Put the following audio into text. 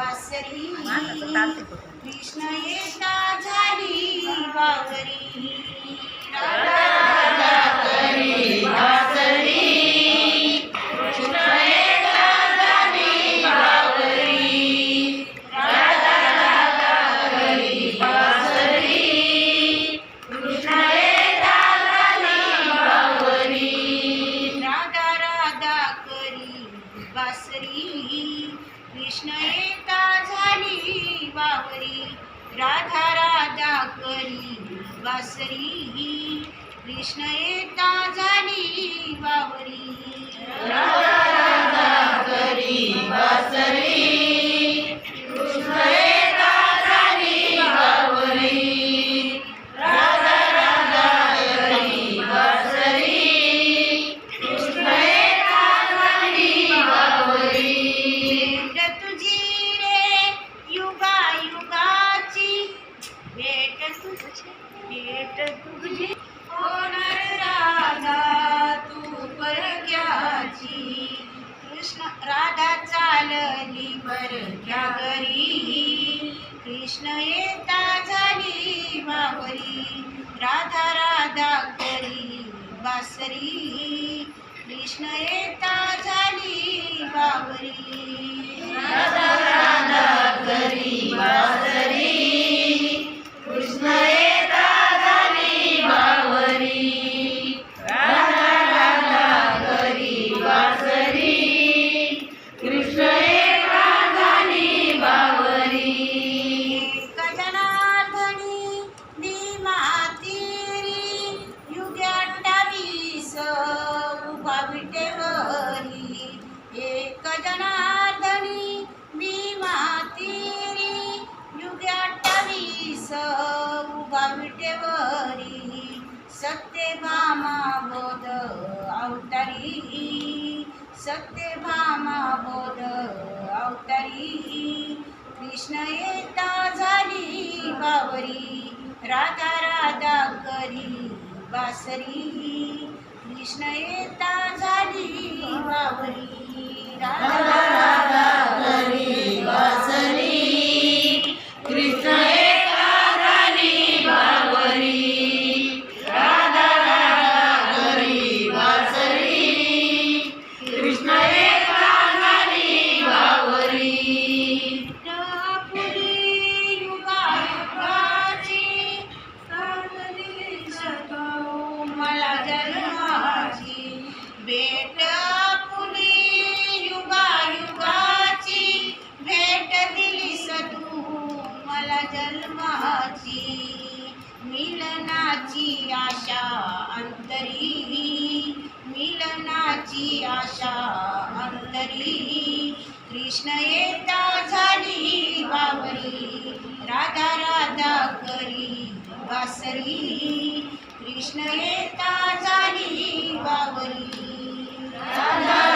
वासरी. कृष्ण येता झाली वावरी राधा राधा करी बासरी कृष्ण येता झाली भेट तुझी भेट तुझी. होणार राधा तू परग्याची कृष्ण राधा चालली परग्या घरी कृष्ण येता झाली वावरी राधा राधा करी बासरी. कृष्ण येता झाली वावरी सत्यभामा बोध अवतारी. सत्यभामा बोध अवतारी. कृष्ण येता झाली बावरी. राधा राधा करी बासरी. कृष्ण येता झाली बावरी. राधा अंतरी मिलनाची आशा अंतरी कृष्ण येता झाली बावरी राधा राधा करी बासरी. कृष्ण येता झाली बावरी राधा